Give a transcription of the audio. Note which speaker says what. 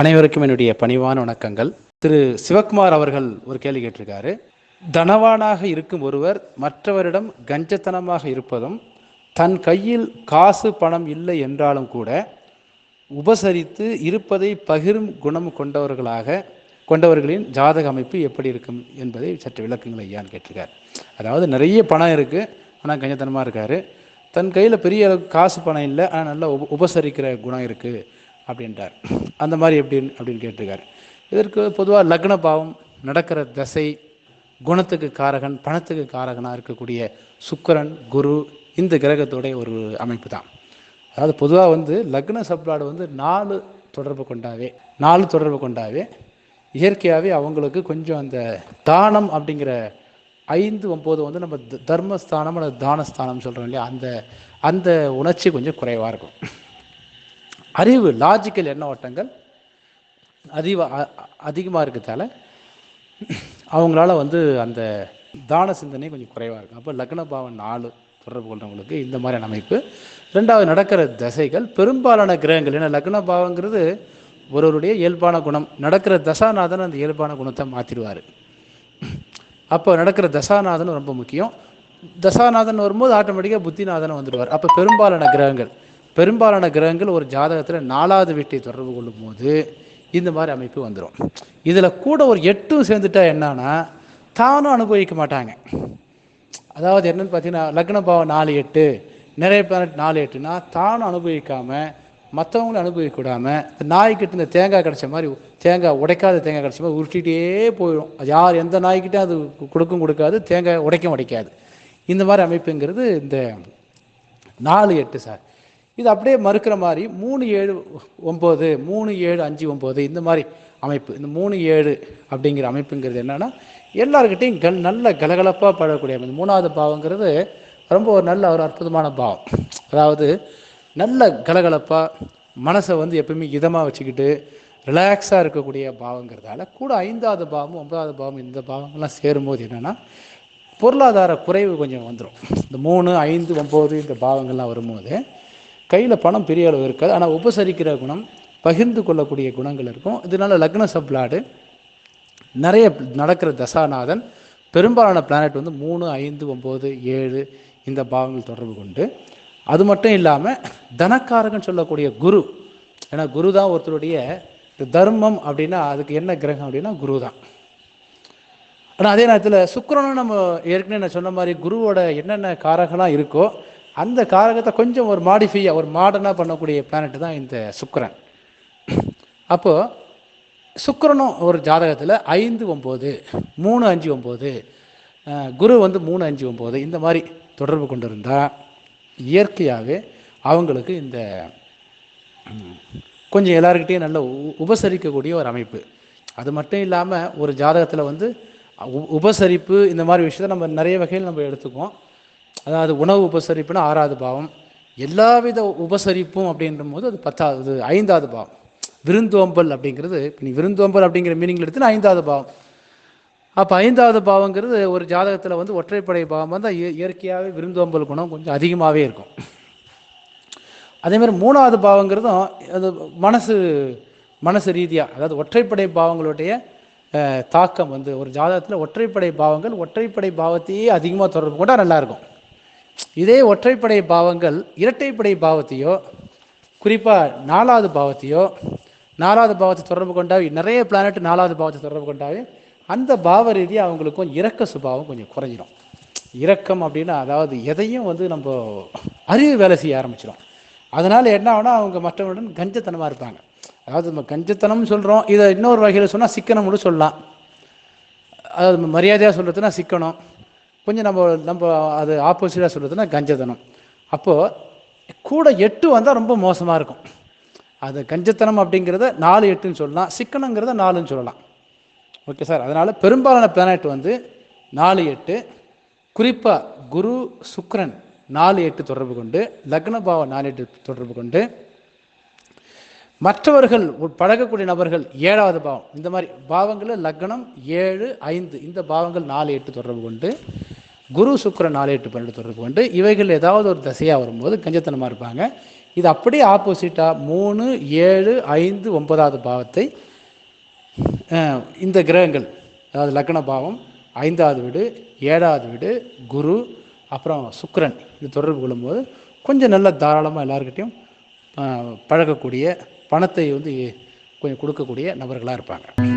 Speaker 1: அனைவருக்கும் என்னுடைய பணிவான வணக்கங்கள். திரு சிவக்குமார் அவர்கள் ஒரு கேள்வி கேட்டிருக்காரு. தனவானாக இருக்கும் ஒருவர் மற்றவரிடம் கஞ்சத்தனமாக இருப்பதும் தன் கையில் காசு பணம் இல்லை என்றாலும் கூட உபசரித்து இருப்பதை பகிரும் குணம் கொண்டவர்களாக கொண்டவர்களின் ஜாதக அமைப்பு எப்படி இருக்கும் என்பதை சற்று விளக்குங்கள் ஐயான்னு கேட்டிருக்காரு. அதாவது நிறைய பணம் இருக்குது ஆனால் கஞ்சத்தனமாக இருக்கார். தன் கையில் பெரிய அளவுக்கு காசு பணம் இல்லை ஆனால் நல்லா உப உபசரிக்கிற குணம் இருக்குது அப்படின்றார். அந்த மாதிரி எப்படின்னு அப்படின்னு கேட்டிருக்காரு. இதற்கு பொதுவாக லக்ன பாவம் நடக்கிற தசை குணத்துக்கு காரகன் பணத்துக்கு காரகனாக இருக்கக்கூடிய சுக்கரன் குரு இந்த கிரகத்தோடைய ஒரு அமைப்பு தான் அதாவது பொதுவாக வந்து லக்ன சப்ளாடு வந்து நாலு தொடர்பு கொண்டாவே நாலு தொடர்பு கொண்டாவே இயற்கையாகவே அவங்களுக்கு கொஞ்சம் அந்த தானம் அப்படிங்கிற ஐந்து ஒம்பது வந்து நம்ம த- தர்மஸ்தானம் அல்லது தானஸ்தானம் சொல்கிறோம் இல்லையா? அந்த அந்த உணர்ச்சி கொஞ்சம் குறைவாக இருக்கும். அறிவு லாஜிக்கல் எண்ண ஓட்டங்கள் அதிக அதிகமாக இருக்கிறதால அவங்களால வந்து அந்த தான சிந்தனை கொஞ்சம் குறைவாக இருக்கும். அப்போ லக்ன பாவம் நாலு தொடர்பு கொள்றவங்களுக்கு இந்த மாதிரியான அமைப்பு. ரெண்டாவது நடக்கிற தசைகள் பெரும்பாலான கிரகங்கள். ஏன்னா லக்ன பாவங்கிறது ஒருவருடைய இயல்பான குணம். நடக்கிற தசாநாதன் அந்த இயல்பான குணத்தை மாற்றிடுவார் அப்போ நடக்கிற தசாநாதன் ரொம்ப முக்கியம். தசாநாதன் வரும்போது ஆட்டோமேட்டிக்காக புத்திநாதன் வந்துடுவார். அப்போ பெரும்பாலான கிரகங்கள் பெரும்பாலான கிரகங்கள் ஒரு ஜாதகத்தில் நாலாவது வீட்டை தொடர்பு கொள்ளும் போது இந்த மாதிரி அமைப்பு வந்துடும் இதில் கூட ஒரு எட்டும் சேர்ந்துட்டா என்னன்னா தானும் அனுபவிக்க மாட்டாங்க. அதாவது என்னன்னு பார்த்தீங்கன்னா லக்ன பாவம் நாலு எட்டு நிறைய பிளானட் நாலு எட்டுனா தானும் அனுபவிக்காமல் மற்றவங்களும் அனுபவிக்க விடாம இந்த நாய்க்கிட்ட இந்த தேங்காய் கிடச்ச மாதிரி தேங்காய் உடைக்காத தேங்காய் கிடச்ச மாதிரி உருட்டிகிட்டே போயிடும் அது யார் எந்த நாய்க்கிட்டே அது கொடுக்கும் கொடுக்காது தேங்காய் உடைக்கும் உடைக்காது. இந்த மாதிரி அமைப்புங்கிறது இந்த நாலு எட்டு சார். இது அப்படியே மறுக்கிற மாதிரி மூணு ஏழு ஒம்பது மூணு ஏழு அஞ்சு ஒம்பது இந்த மாதிரி அமைப்பு. இந்த மூணு ஏழு அப்படிங்கிற அமைப்புங்கிறது என்னென்னா எல்லாருக்கிட்டையும் கல் நல்ல கலகலப்பாக பழகக்கூடிய அமைப்பு. இந்த மூணாவது பாவங்கிறது ரொம்ப ஒரு நல்ல ஒரு அற்புதமான பாவம். அதாவது நல்ல கலகலப்பாக மனசை வந்து எப்பவுமே இதமாக வச்சுக்கிட்டு ரிலாக்ஸாக இருக்கக்கூடிய பாவங்கிறதால கூட ஐந்தாவது பாவம் ஒன்பதாவது பாவம் இந்த பாவங்கள்லாம் சேரும்போது என்னென்னா பொருளாதார குறைவு கொஞ்சம் வந்துடும் இந்த மூணு ஐந்து ஒம்பது இந்த பாவங்கள்லாம் வரும்போது கையில் பணம் பெரிய அளவு இருக்காது. ஆனால் உபசரிக்கிற குணம் பகிர்ந்து கொள்ளக்கூடிய குணங்கள் இருக்கும். இதனால லக்ன சப்ளாடு நிறைய நடக்கிற தசாநாதன் பெரும்பாலான பிளானட் வந்து மூணு ஐந்து ஒம்பது ஏழு இந்த பாவங்கள் தொடர்பு கொண்டு. அது மட்டும் இல்லாமல் தனக்காரகன் சொல்லக்கூடிய குரு ஏன்னா குரு தான் ஒருத்தருடைய தர்மம் அப்படின்னா அதுக்கு என்ன கிரகம் அப்படின்னா குரு தான் ஆனால் அதே நேரத்தில் சுக்கரனும் நம்ம ஏற்கனவே நான் சொன்ன மாதிரி குருவோட என்னென்ன காரகம்லாம் இருக்கோ அந்த காரகத்தை கொஞ்சம் ஒரு மாடிஃபையாக ஒரு மாடர்னாக பண்ணக்கூடிய பிளானட் தான் இந்த சுக்கரன். அப்போது சுக்கரனும் ஒரு ஜாதகத்தில் ஐந்து ஒம்பது மூணு அஞ்சு ஒம்பது குரு வந்து மூணு அஞ்சு ஒம்பது இந்த மாதிரி தொடர்பு கொண்டு இருந்தால் இயற்கையாகவே அவங்களுக்கு இந்த கொஞ்சம் எல்லாருக்கிட்டையும் நல்ல உ- உபசரிக்கக்கூடிய ஒரு அமைப்பு. அது மட்டும் இல்லாமல் ஒரு ஜாதகத்தில் வந்து உ- உபசரிப்பு இந்த மாதிரி விஷயத்தை நம்ம நிறைய வகையில் நம்ம எடுத்துக்குவோம். அதாவது உணவு உபசரிப்புனா ஆறாவது பாவம். எல்லாவித உபசரிப்பும் அப்படின்ற போது அது பத்தாவது ஐந்தாவது பாவம். விருந்தோம்பல் அப்படிங்கிறது நீ விருந்தோம்பல் அப்படிங்கிற மீனிங்கில் எடுத்துனா ஐந்தாவது பாவம். அப்போ ஐந்தாவது பாவங்கிறது ஒரு ஜாதகத்தில் வந்து ஒற்றைப்படை பாவம் வந்து இயற்கையாகவே விருந்தோம்பல் குணம் கொஞ்சம் அதிகமாகவே இருக்கும். அதே மாதிரி மூணாவது பாவங்கிறதும் அது மனசு மனசு ரீதியாக அதாவது ஒற்றைப்படை பாவங்களுடைய தாக்கம் வந்து ஒரு ஜாதகத்தில் ஒற்றைப்படை பாவங்கள் ஒற்றைப்படை பாவத்தையே அதிகமாக தொடர்பு கொண்டால் நல்லாயிருக்கும் இதே ஒற்றைப்படை பாவங்கள் இரட்டைப்படை பாவத்தையோ குறிப்பாக நாலாவது பாவத்தையோ நாலாவது பாவத்தை தொடர்பு கொண்டாவே நிறைய பிளானட் நாலாவது பாவத்தை தொடர்பு கொண்டாவே அந்த பாவ ரீதியாக அவங்களுக்கும் இரக்க சுபாவம் கொஞ்சம் குறைஞ்சிரும். இரக்கம் அப்படின்னா அதாவது எதையும் வந்து நம்ம அறிவு வேலை செய்ய ஆரம்பிச்சிடும் அதனால் என்ன ஆகுனா அவங்க மற்றவங்களுடன் கஞ்சத்தனமாக இருப்பாங்க. அதாவது நம்ம கஞ்சத்தனம்னு சொல்கிறோம் இதை இன்னொரு வகையில் சொன்னால் சிக்கனம்னு சொல்லலாம். அதாவது நம்ம மரியாதையாக சொல்கிறதுனா சிக்கனம். கொஞ்சம் நம்ம நம்ம அது ஆப்போசிட்டாக சொல்கிறதுனா கஞ்சத்தனம். அப்போது கூட எட்டு வந்தால் ரொம்ப மோசமாக இருக்கும். அது கஞ்சத்தனம் அப்படிங்கிறத நாலு எட்டுன்னு சொல்லலாம். சிக்கனங்கிறத நாலுன்னு சொல்லலாம். Okay sir. அதனால் பெரும்பாலான பிளானட் வந்து நாலு எட்டு குறிப்பாக குரு சுக்ரன் நாலு எட்டு தொடர்பு கொண்டு லக்ன பாவம் நாலு எட்டு தொடர்பு கொண்டு மற்றவர்கள் பழகக்கூடிய நபர்கள் ஏழாவது பாவம். இந்த மாதிரி பாவங்களில் லக்னம் ஏழு ஐந்து இந்த பாவங்கள் நாலு எட்டு தொடர்பு கொண்டு குரு சுக்கரன் நாலு எட்டு பன்னெண்டு தொடர்பு கொண்டு இவைகள் ஏதாவது ஒரு தசையாக வரும்போது கஞ்சத்தனமாக இருப்பாங்க. இது அப்படியே ஆப்போசிட்டாக மூணு ஏழு ஐந்து ஒன்பதாவது பாவத்தை இந்த கிரகங்கள் அதாவது லக்ன பாவம் ஐந்தாவது வீடு ஏழாவது வீடு குரு அப்புறம் சுக்கரன் இது தொடர்பு கொள்ளும்போது கொஞ்சம் நல்ல தாராளமாக எல்லாருக்கிட்டையும் பழகக்கூடிய பணத்தை வந்து கொஞ்சம் கொடுக்கக்கூடிய நபர்களாக இருப்பாங்க.